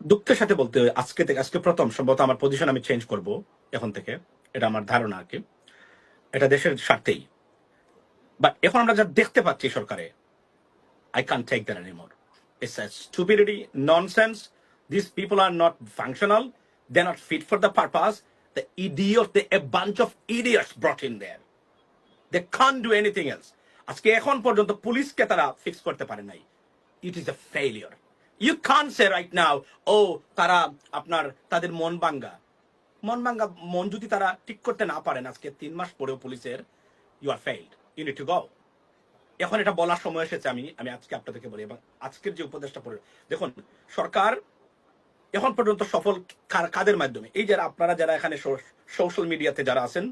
দুঃখের সাথে বলতে হয়, আজকে থেকে, আজকে প্রথম সম্ভবত আমার পজিশন আমি চেঞ্জ করব এখন থেকে। এটা আমার ধারণা আর কি। এটা দেশের স্বার্থেই। বা এখন আমরা যা দেখতে পাচ্ছি সরকারে I can't take there anymore it's a stupidity nonsense this people are not functional they not fit for the purpose the idiot the a bunch of idiots brought in there they can't do anything else আজকে এখন পর্যন্ত পুলিশকে তারা fix করতে পারে নাই। It is a failure you can say right নাও ও তারা আপনার, তাদের মন ভাঙ্গা। মন ভাঙ্গা, মন যদি তারা ঠিক করতে না পারেন, আজকে তিন মাস পরেও পুলিশের you are failed you need to go এখন এটা বলার সময় এসেছে, আমি আমি আজকে আপনাদেরকে বলি, এবং আজকের যে উপদেশটা পড়ে দেখুন, সরকার এখন পর্যন্ত সফল কাদের মাধ্যমে? এই যারা, আপনারা যারা এখানে সোশ্যাল মিডিয়াতে যারা আছেন,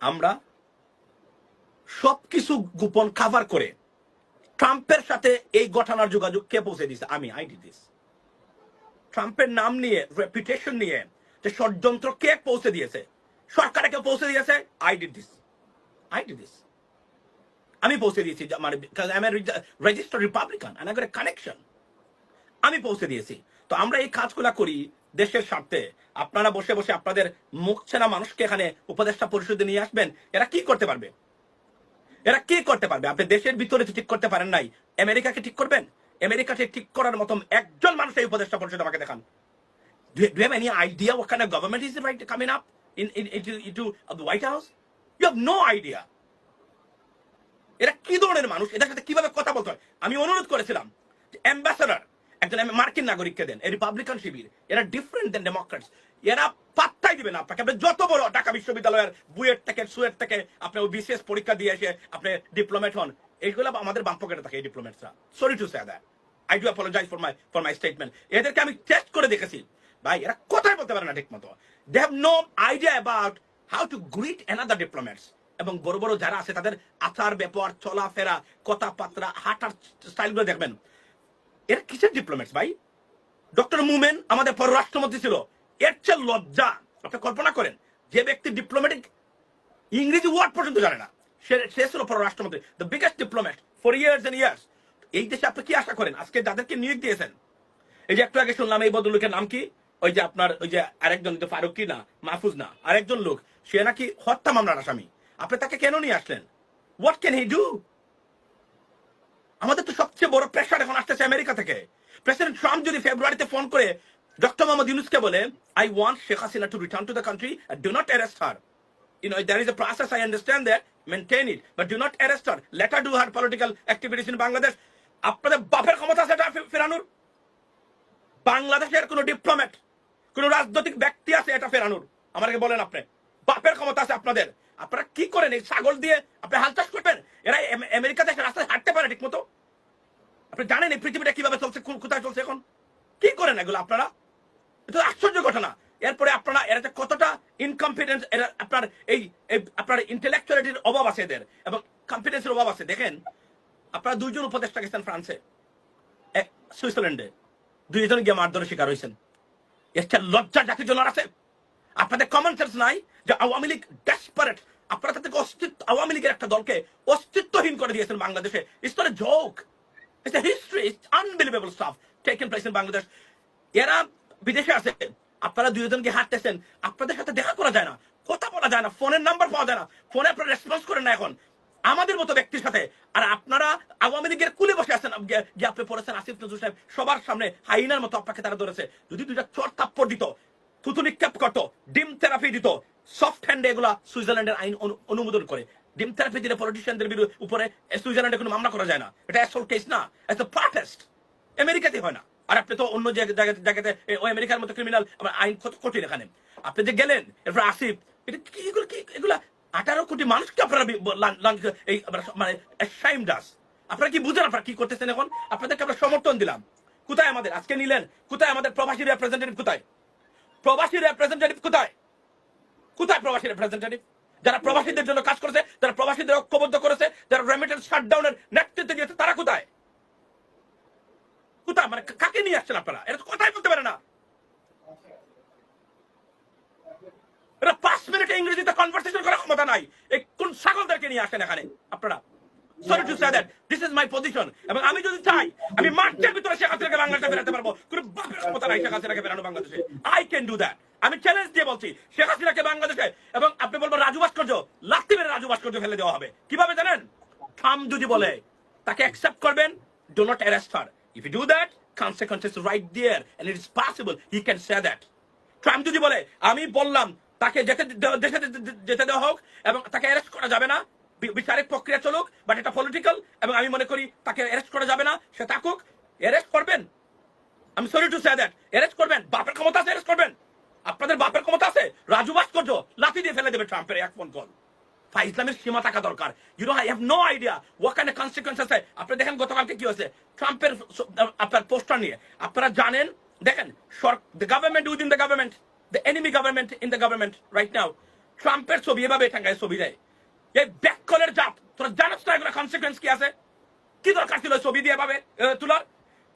আমরা সবকিছু গোপন কাভার করে ট্রাম্পের সাথে এই ঘটনার যোগাযোগ কে পৌঁছে দিছে আমি আই ডি দিস ট্রাম্পের নাম নিয়ে রেপুটেশন নিয়ে যে ষড়যন্ত্র কে পৌঁছে দিয়েছে? সরকারে কে পৌঁছে দিয়েছে? I D this I D this আমি পৌঁছে দিয়েছি, যে মানে আমি register republican I got connection আমি পৌঁছে দিয়েছি। তো আমরা এই কাজগুলা করি দেশের স্বার্থে। আপনারা বসে বসে আপনাদের মুখ ছেনা মানুষকে এখানে উপদেষ্টা পরিষদে নিয়ে আসবেন। এরা কি করতে পারবে? এরা কি করতে পারবে? আপনি দেশের ভিতরে ঠিক করতে পারেন নাই। আমেরিকাকে ঠিক করবেন? আমেরিকাকে ঠিক করার মতো একজন মানুষ এই উপদেষ্টা পরিষদ আমাকে দেখান। আমি অনুরোধ করেছিলাম অ্যাম্বাসাডার একজন মার্কিন নাগরিককে দেন। এই রিপাবলিকান শিবির। এরা ডিফারেন্ট দেন ডেমোক্রেটস এরা পাত্তাই দিবে না আপনাকে। আপনি যত বড় ঢাকা বিশ্ববিদ্যালয়ের বুয়েট থেকে, সুয়েট থেকে আপনি ওই বিশেষ পরীক্ষা দিয়ে এসে আপনি ডিপ্লোমেট হন, এইগুলো আমাদের বাম পকেটে থাকে এই ডিপ্লোমেটসরা sorry to say I do apologize for my for my statement এদেরকে আমি টেস্ট করে দেখেছি। ভাই, এরা কথাই বলতে পারে না ঠিক মতো they have no idea about how to greet another diplomats এবং বড় বড় যারা আছে, তাদের আচার ব্যাপার চলাফেরা, কথাবার্তা, হাঁটার স্টাইলগুলো দেখবেন। এরা কিসের ডিপ্লোমেটস ভাই? ডক্টর মুমেন, আমাদের পররাষ্ট্রমন্ত্রী ছিল। এর চেয়ে লজ্জা। আপনি কল্পনা করেন, যে ব্যক্তি ডিপ্লোম্যাটিক ইংরেজি ওয়ার্ড পর্যন্ত জানে না। সে ছিল পররাষ্ট্রমন্ত্রী the biggest diplomat for years and years এই দেশে আপনি কি আশা করেন? আজকে যাদেরকে নিয়োগ দিয়েছেন, এই যে একটু আগে শুনলাম এই ভদ্রলোকের নাম কি? ওই যে আপনার, ওই যে আরেকজন ফারুক কি না? মাহফুজ না, আরেকজন লোক, সে নাকি হত্যা মামলার আসামি। আপনি তাকে কেন নিয়ে আসলেন? হোয়াট ক্যান হি ডু আমাদের তো সবচেয়ে বড় প্রেশার এখন আসতেছে আমেরিকা থেকে। প্রেসিডেন্ট ট্রাম্প যদি ফেব্রুয়ারিতে ফোন করে ডক্টর মোহাম্মদ ইউনুসকে বলে I want Sheikh Hasina to return to the country do not arrest her you know, there is a process, I understand that, maintain it, but do not arrest her. Let her do her political activities in Bangladesh. আপনাদের বাপের ক্ষমতা আছে ফেরানোর? বাংলাদেশের কোন diplomat কোন রাজনৈতিক ব্যক্তি আছে এটা ফেরানোর? আমাকে বলেন আপনি বাপের ক্ষমতা আছে আপনাদের। আপনারা কি করেন এই ছাগল দিয়ে? আপনি হাল চাষ করবেন? এরা আম- আমেরিকা দেশে রাস্তায় হাঁটতে পারে ঠিক মতো আপনি জানেন এই পৃথিবীটা কীভাবে চলছে কোথায় চলছে এখন? কি করেন এগুলো আপনারা? এটা আশ্চর্য ঘটনা। এরপরে আপনারা, এরা কতটা ইনকম্পিটেন্স এরা আপনার এই আপনার ইন্টেলেকচুয়ালিটির অভাব আছে এদের। এবং কনফিডেন্সের অভাব আছে। দেখেন, আপনারা দুইজন উপদেষ্টা গেছেন ফ্রান্সে। এক, সুইজারল্যান্ডে। দুইজন গিয়ে মারধরের শিকার হয়েছেন। একটা লজ্জা জাতির জন্য আছে। আপনাদের কমন সেন্স নাই যে আওয়ামী লীগ ডেসপারেট আপনারা তাদেরকে অস্তিত্ব, আওয়ামী লীগের একটা দলকে অস্তিত্বহীন করে দিয়েছেন বাংলাদেশে। It's not a history it's unbelievable stuff taken place in Bangladesh এরা বিদেশে আছে। আপনারা দুইজনকে হাঁটতেছেন। আপনাদের সাথে দেখা করা যায় না, কথা বলা যায় না, ফোনের নাম্বার পাওয়া যায় না। ফোনে আপনারা রেসপন্স করেন না এখন। আমাদের মতো ব্যক্তির সাথে। আর আপনারা আওয়ামী লীগের কুলে বসে আছেন। গিয়ে আপনি পড়েছেন আসিফ নজরুল সাহেব, সবার সামনে হাইনার মতো আপনাকে তারা ধরেছে। যদি দুইটা চর থাপ্পড় দিত, থুতু নিক্ষেপ করতো, ডিম থেরাপি দিত সফট হ্যান্ডে এগুলা সুইজারল্যান্ডের আইন অনুমোদন করে। ডিম থেরাপি দিলে পলিটিশিয়ানদের বিরুদ্ধে উপরে সুইজারল্যান্ডে কোনো মামলা করা যায় না। এটা অ্যাসল কেস না। এটা প্রটেস্ট আমেরিকাতে হয় না। আর আপনি তো অন্য জায়গাতে ওই আমেরিকার মতো ক্রিমিনাল আইন কত কঠিন এখানে? আপনি যে গেলেন, এরপর আসিফ, এটা কি এগুলো কি এগুলা আঠারো কোটি আপনারা লান- লান- এই মানে ডাস আপনারা কি বুঝেন আপনারা কি করতেছেন এখন? আপনাদেরকে আমরা সমর্থন দিলাম। কোথায় আমাদের? আজকে নিলেন। কোথায় আমাদের প্রবাসী রিপ্রেজেন্টেটিভ কোথায়? প্রবাসী রিপ্রেজেন্টেটিভ কোথায়? কোথায় প্রবাসী রিপ্রেজেন্টেটিভ যারা প্রবাসীদের জন্য কাজ করেছে, যারা প্রবাসীদের ঐক্যবদ্ধ করেছে, যারা রেমিটেন্স শাটডাউনের নেতৃত্ব দিয়েছে, তারা কোথায়? কোথায়? মানে কাকে নিয়ে আসছেন আপনারা? এটা তো কথাই বলতে পারে না। এরা পাঁচ মিনিটে ইংরেজিতে করার ক্ষমতা নাই। এই কোন নিয়ে আসেন এখানে আপনারা? Sorry to this is my position এবং আমি যদি চাই, আমি ভিতরে শেখ হাসিনাকে বাংলাদেশে পারব। কোন বাপের ক্ষমতা নাই শেখ হাসিনাকে ফেরানো বাংলাদেশে। আই ক্যান ডু দ্যাট আমি চ্যালেঞ্জ দিয়ে বলছি, শেখ হাসিনাকে বাংলাদেশে এবং আপনি বলবেন রাজু ভাস্কর্য লাত্তি মেরে রাজু ভাস্কর্য ফেলে দেওয়া হবে। কীভাবে জানেন? থাম যদি বলে। তাকে অ্যাকসেপ্ট করবেন do not arrest her if you do that consequences right there, and it is possible he can say that. Trump যদি বলে, আমি বললাম, তাকে যেতে দেশে যেতে- দেওয়া হোক, এবং তাকে অ্যারেস্ট করা যাবে না বিচারিক প্রক্রিয়া চলুক বাট এটা পলিটিক্যাল এবং আমি মনে করি তাকে অ্যারেস্ট করা যাবে না, সে থাকুক অ্যারেস্ট করবেন। আমি sorry to say that arrest করবেন, বাপের ক্ষমতা আছে অ্যারেস্ট করবেন। আপনাদের বাপের ক্ষমতা আছে, রাজু ভাস্কর্য, লাথি দিয়ে ফেলে দেবে ট্রাম্পের এক ফোন কল। ইসলামের সীমা থাকা দরকার। You know I have no idea what kind consequence আছে। আপনি দেখেন, গতকালকে কি হয়েছে? ট্রাম্পের আপনার পোস্টার নিয়ে। আপনারা জানেন, দেখেন the government within the government the enemy government in the government right now ট্রাম্পের ছবি এভাবে ঠাঙ্গায়, ছবি দেয়। এই ব্যাককলের জাত তোরা জানাস না এগুলো কনসিকুয়েন্স কি আছে? কি দরকার ছিল ছবি দিয়ে ভাবে তোলার?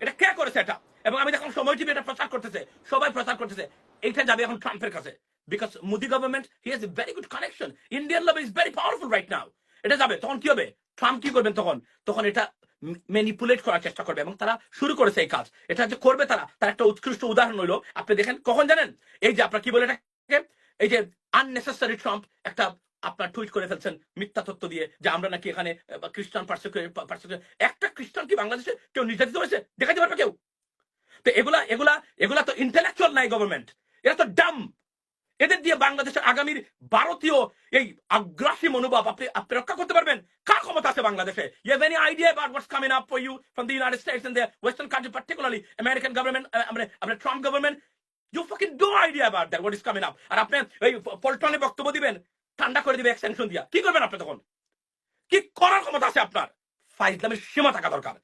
এটা কে করেছে এটা? এবং আমি দেখুন সময় টিভি এটা প্রচার করতেছে, সবাই প্রচার করতেছে। এইটা যাবে এখন ট্রাম্পের কাছে। Because Modi government he has a very good connection Indian love is very powerful right now এটা যাবে, তখন কি হবে? ট্রাম্প কি করবেন তখন? তখন এটা ম্যানিপুলেট করার চেষ্টা করবে এবং তারা শুরু করেছে এই কাজ। এটা যে করবে তারা, তার একটা উৎকৃষ্ট উদাহরণ হইল আপনি দেখেন, কখন জানেন? এই যে আপনার কি বলে এটাকে? এই যে আননেসেসারি ট্রাম্প একটা আপনার টুইট করে ফেলছেন, মিথ্যা তথ্য দিয়ে, যে আমরা নাকি এখানে খ্রিস্টান একটা খ্রিস্টান কি বাংলাদেশে কেউ নির্যাতিত হয়েছে? দেখাতে পারবে কেউ? তো এগুলা এগুলা এগুলা তো ইন্টেলেকচুয়াল নাই গভর্নমেন্ট এরা তো ডাম এদের দিয়ে বাংলাদেশের আগামীর ভারতীয় এই আগ্রাসী মনোভাব আপনি আপনি রক্ষা করতে পারবেন? কার ক্ষমতা আছে বাংলাদেশে? You any idea about what's coming up for you from United States and the western country particularly American government আপনার Trump government you fucking idea about that what is coming up আর আপনি এই পল্টনে বক্তব্য দিবেন, ঠান্ডা করে দিবে এক্সটেনশন দিয়া। কি করবেন আপনি তখন? কি করার ক্ষমতা আছে আপনার? ফাইজলামের সীমা থাকা দরকার,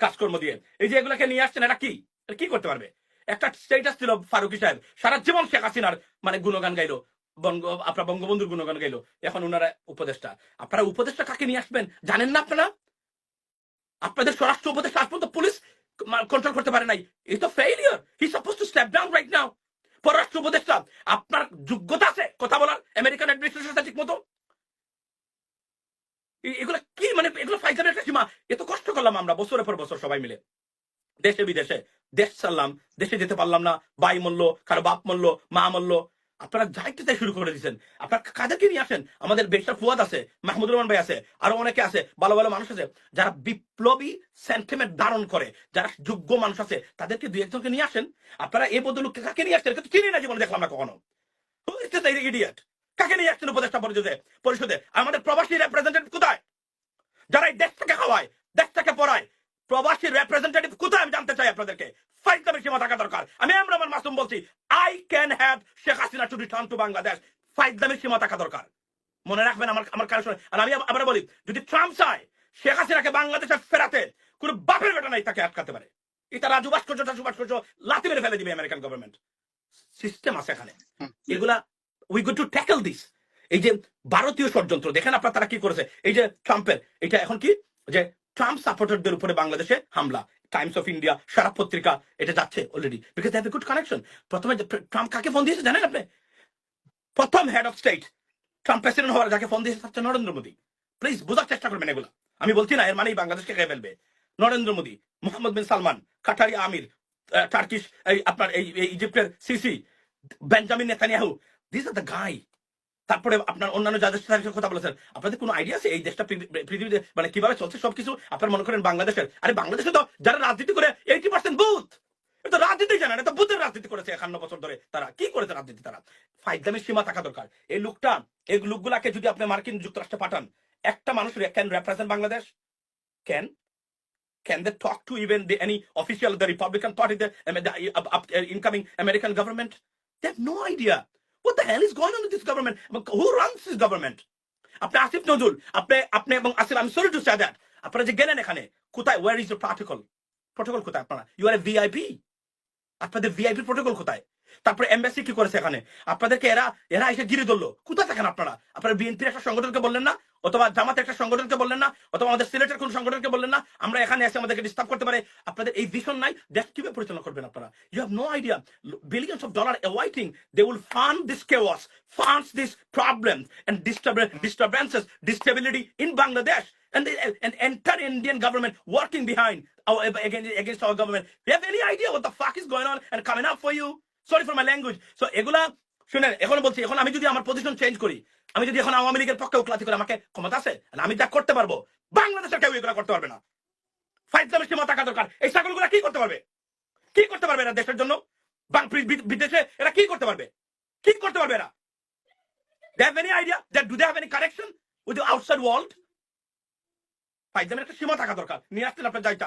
কাজকর্ম দিয়ে। এই যে এগুলাকে নিয়ে আসছেন, এটা কি? এটা কি করতে পারবে? একটা স্টেটাস ছিল ফারুকি সাহেব। সারা জীবন শেখ হাসিনার মানে গুণগান গাইলো। বঙ্গ, আপনার বঙ্গবন্ধুর গুণগান গাইলো। এখন ওনারা উপদেষ্টা। আপনারা উপদেষ্টা কাকে নিয়ে আসবেন? জানেন না আপনারা? আপনাদের স্বরাষ্ট্র উপদেষ্টা আজ পর্যন্ত পুলিশ কন্ট্রোল করতে পারে নাই। এই তো failure he suppose to step down right now পররাষ্ট্র উপদেষ্টা, আপনার যোগ্যতা আছে কথা বলার? আমেরিকান অ্যাডমিনিস্ট্রেশন ঠিক মতো এগুলো কি মানে এগুলো ফাইজারের একটা সীমা। এত কষ্ট করলাম আমরা, বছরের পর বছর সবাই মিলে। দেশে বিদেশে, দেশ চাললাম দেশে যেতে পারলাম না, ভাই মূল্য কারও বাপ মূল্য মা মূল্য আপনারা যাইতে তাই শুরু করে দিচ্ছেন আপনার কাদেরকে নিয়ে আসেন? আমাদের বেশটা ফুয়াদ আছে, মাহমুদুর রহমান ভাই আছে, আরও অনেকে আছে, ভালো ভালো মানুষ আছে, যারা বিপ্লবী সেন্টিমেন্ট ধারণ করে, যারা যোগ্য মানুষ আছে, তাদেরকে দুই একজনকে নিয়ে আসেন। আপনারা এই বদলুককে কাকে নিয়ে আসছেন? চিনি না জীবনে, দেখলাম না কখনো। ইডিয়েট কাকে নিয়ে আসছেন উপদেষ্টা পরিষদে? পরিষদে? আমাদের প্রবাসী রিপ্রেজেন্টেটিভ কোথায়? যারা এই দেশটাকে খাওয়ায় দেশটাকে পড়ায় প্রবাসী রিপ্রেজেন্টেটিভ কোথায় আমি জানতে চাই আপনাদেরকে? ফাইট দামের সীমা থাকা দরকার। আমি আমরামান মাসুম বলছি I can have Sheikh Hasina to return to Bangladesh fight দামের সীমা থাকা দরকার। মনে রাখবেন আমার আমার কারণ শুনে আর আমি আবার বলি যদি ট্রাম্প চায় শেখ হাসিনাকে বাংলাদেশে ফেরাতে কোন বাপের বেটা নাই তাকে আটকাতে পারে। এটা রাজু ভাস্কর্য টাজু ভাস্কর্য লাথি মেরে ফেলে দিবে আমেরিকান গভর্নমেন্ট সিস্টেম আছে এখানে। এগুলা we go to tackle this এই যে ভারতীয় ষড়যন্ত্র দেখেন আপনার তারা কি করেছে। এই যে ট্রাম্পের এটা এখন কি? যে ট্রাম্প সাপোর্টারদের উপরে বাংলাদেশে হামলা টাইমস অফ ইন্ডিয়া সারা পত্রিকা এটা যাচ্ছে already because have a good connection প্রথমে ট্রাম্প কাকে ফোন দিয়েছে জানেন আপনি? প্রথম head of state Trump president হওয়ার যাকে ফোন দিয়েছে হচ্ছে নরেন্দ্র মোদী। প্লিজ বোঝার চেষ্টা করবেন এগুলো। আমি বলছি না, এর মানেই বাংলাদেশকে খেয়ে ফেলবে। Narendra Modi, Mohammed bin Salman, Qatari Amir Turkish এই আপনার এই ইজিপ্টের Sisi Benjamin Netanyahu this are the guy তারপরে আপনার অন্যান্য যাদের সাথে কথা বলেছেন আপনাদের কোনো আইডিয়া আছে? এই দেশটা পৃথিবীতে মানে কীভাবে চলছে সবকিছু? আপনারা মনে করেন বাংলাদেশের। আরে বাংলাদেশে তো যারা রাজনীতি করে এইটি পার্সেন্ট বুথ এটা রাজনীতি জানে এটা বুথের রাজনীতি করেছে একান্ন বছর ধরে। তারা কি করেছে রাজনীতি তারা? ফাইদামের সীমা থাকা দরকার। এই লোকটা এই লোকগুলাকে যদি আপনি মার্কিন যুক্তরাষ্ট্রে পাঠান একটা মানুষের can represent Bangladesh? Can Can they talk to even the, any official, the Republican Party, the, um, the uh, uh, uh, incoming American government? What the hell is going on with this government? Who runs this government? আপনি আসিফ নজরুল আপনি আপনি এবং আসিফ আমি sorry to say that আপনারা যে গেলেন এখানে কোথায় where is the protocol protocol কোথায় আপনারা ইউ আর এ ভিআইপি আপনাদের ভিআইপি প্রটোকল কোথায় তারপরে এমবাসি কি করেছে এখানে? আপনাদেরকে এরা এরা এসে গিরে ধরলো। কোথায় থাকেন আপনারা? আপনারা বিএনপির একটা সংগঠনকে বললেন না? অথবা জামাতের একটা সংগঠনকে বললেন না? অথবা আমাদের সিলেটের কোন সংগঠনকে বললেন না? আমরা এখানে এসে আমাদেরকে ডিস্টার্ব করতে পারে। আপনাদের এই ভিশন নাই দেশ কীভাবে পরিচালনা করবেন আপনারা? You have no idea billions of dollar awaiting they will fund this chaos funds this problems and disturbances disstability in bangladesh and the and entire indian government working behind our against, against our government. You have any idea what the fuck is going on and coming up for you? Sorry for my language. So, এগুলা, শুনেন, এখন বলছি, এখন আমি যদি আমার position change করি, আমি যদি এখন আওয়ামী লীগের পক্ষে উকলাতি করে, আমাকে ক্ষমতা আছে? আমি যা করতে পারব, বাংলাদেশের কেউ এগুলা করতে পারবে না। ফাইভ দামের সীমা থাকা দরকার। এই ছাগলগুলা কি করতে পারবে? কি করতে পারবে এরা দেশের জন্য? বিদেশে এরা কি করতে পারবে? কি করতে পারবে এরা? Any idea that do they have any connection with the outside world? Five দামের একটা সীমা থাকা দরকার। নিয়ে আসতেন আপনার যাইটা